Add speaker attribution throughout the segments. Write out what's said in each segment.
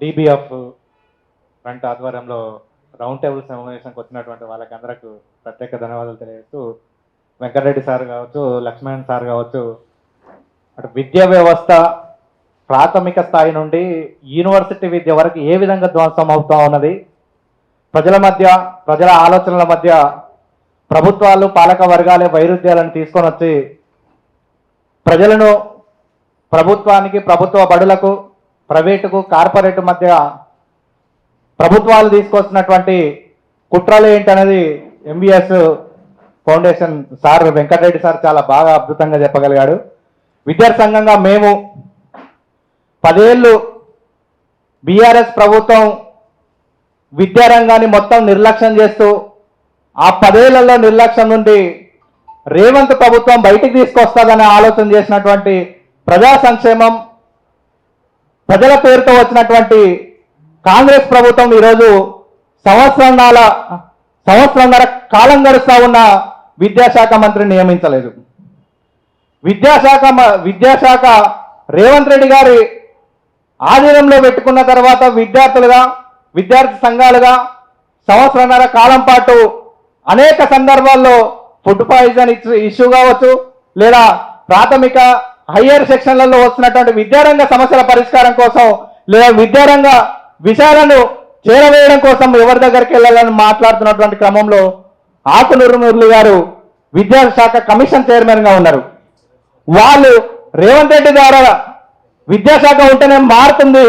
Speaker 1: DBF front ఆధ్వర్యంలో round table సమావేశానికి వచ్చినటువంటి వాళ్ళకి అందరకు ప్రత్యేక ధన్యవాదాలు తెలియజేస్తూ వెంకటరెడ్డి సార్ కావచ్చు లక్ష్మణ్ సార్ కావచ్చు అటు విద్యా వ్యవస్థ ప్రాథమిక స్థాయి నుండి యూనివర్సిటీ విద్య వరకు ఏ విధంగా ధ్వంసం అవుతా ఉన్నది? ప్రజల మధ్య ప్రజల ఆలోచనల మధ్య ప్రభుత్వాలు పాలక వర్గాలే వైరుధ్యాలను తీసుకొని వచ్చి ప్రజలను ప్రభుత్వానికి ప్రభుత్వ బడులకు ప్రైవేటుకు కార్పొరేట్ మధ్య ప్రభుత్వాలు తీసుకొస్తున్నటువంటి కుట్రలు ఏంటనేది MBS foundation sir Venkatareddy sir చాలా బాగా అద్భుతంగా చెప్పగలిగాడు. విద్యార్థి సంఘంగా మేము పదేళ్ళు బీఆర్ఎస్ ప్రభుత్వం విద్యారంగాన్ని మొత్తం నిర్లక్ష్యం చేస్తూ ఆ పదేళ్ళలో నిర్లక్ష్యం నుండి రేవంత్ ప్రభుత్వం బయటికి తీసుకొస్తుందనే ఆలోచన చేసినటువంటి ప్రజా సంక్షేమం ప్రజల పేరుతో వచ్చినటువంటి కాంగ్రెస్ ప్రభుత్వం ఈరోజు సంవత్సరాల సంవత్సరంన్నర కాలం గడుస్తా ఉన్న విద్యాశాఖ మంత్రిని నియమించలేదు. విద్యాశాఖ విద్యాశాఖ రేవంత్ రెడ్డి గారి ఆధీనంలో పెట్టుకున్న తర్వాత విద్యార్థులుగా విద్యార్థి సంఘాలుగా సంవత్సరంన్నర కాలం పాటు అనేక సందర్భాల్లో ఫుడ్ పాయిజన్ ఇష్యూ కావచ్చు లేదా ప్రాథమిక హయ్యర్ సెక్షన్లలో వస్తున్నటువంటి విద్యారంగ సమస్యల పరిష్కారం కోసం లేదా విద్యారంగ విషయాలను చేరవేయడం కోసం ఎవరి దగ్గరికి వెళ్ళాలని మాట్లాడుతున్నటువంటి క్రమంలో ఆకునూరు మురళి గారు విద్యాశాఖ కమిషన్ చైర్మన్గా ఉన్నారు. వాళ్ళు రేవంత్ రెడ్డి ద్వారా విద్యాశాఖ ఉంటేనే మారుతుంది.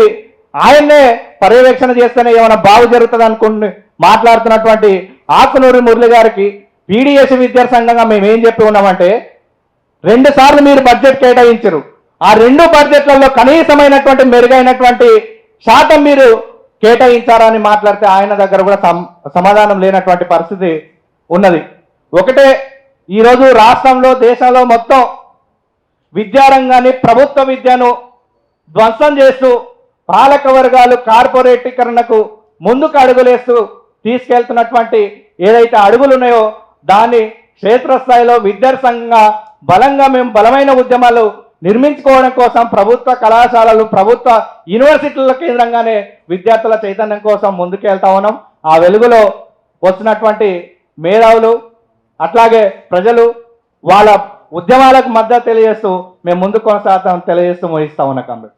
Speaker 1: ఆయన్నే పర్యవేక్షణ చేస్తేనే ఏమైనా బాగు జరుగుతుంది అనుకుని మాట్లాడుతున్నటువంటి ఆకునూరి మురళి గారికి పీడిఎస్ విద్యా సంఘంగా మేము ఏం చెప్పి ఉన్నామంటే రెండు సార్లు మీరు బడ్జెట్ కేటాయించరు. ఆ రెండు బడ్జెట్లలో కనీసమైనటువంటి మెరుగైనటువంటి శాతం మీరు కేటాయించారని మాట్లాడితే ఆయన దగ్గర కూడా సమాధానం లేనటువంటి పరిస్థితి ఉన్నది. ఒకటే ఈరోజు రాష్ట్రంలో దేశంలో మొత్తం విద్యారంగాన్ని ప్రభుత్వ విద్యను ధ్వంసం చేస్తూ పాలక వర్గాలు కార్పొరేటీకరణకు ముందుకు అడుగులేస్తూ తీసుకెళ్తున్నటువంటి ఏదైతే అడుగులు ఉన్నాయో దాన్ని క్షేత్రస్థాయిలో విద్యార్థి బలంగా మేము బలమైన ఉద్యమాలు నిర్మించుకోవడం కోసం ప్రభుత్వ కళాశాలలు ప్రభుత్వ యూనివర్సిటీల కేంద్రంగానే విద్యార్థుల చైతన్యం కోసం ముందుకెళ్తా ఉన్నాం. ఆ వెలుగులో వచ్చినటువంటి మేధావులు అట్లాగే ప్రజలు వాళ్ళ ఉద్యమాలకు మద్దతు తెలియజేస్తూ మేము ముందు కొనసాగుతాం తెలియజేస్తూ మోహిస్తా ఉన్న కాంగ్రెస్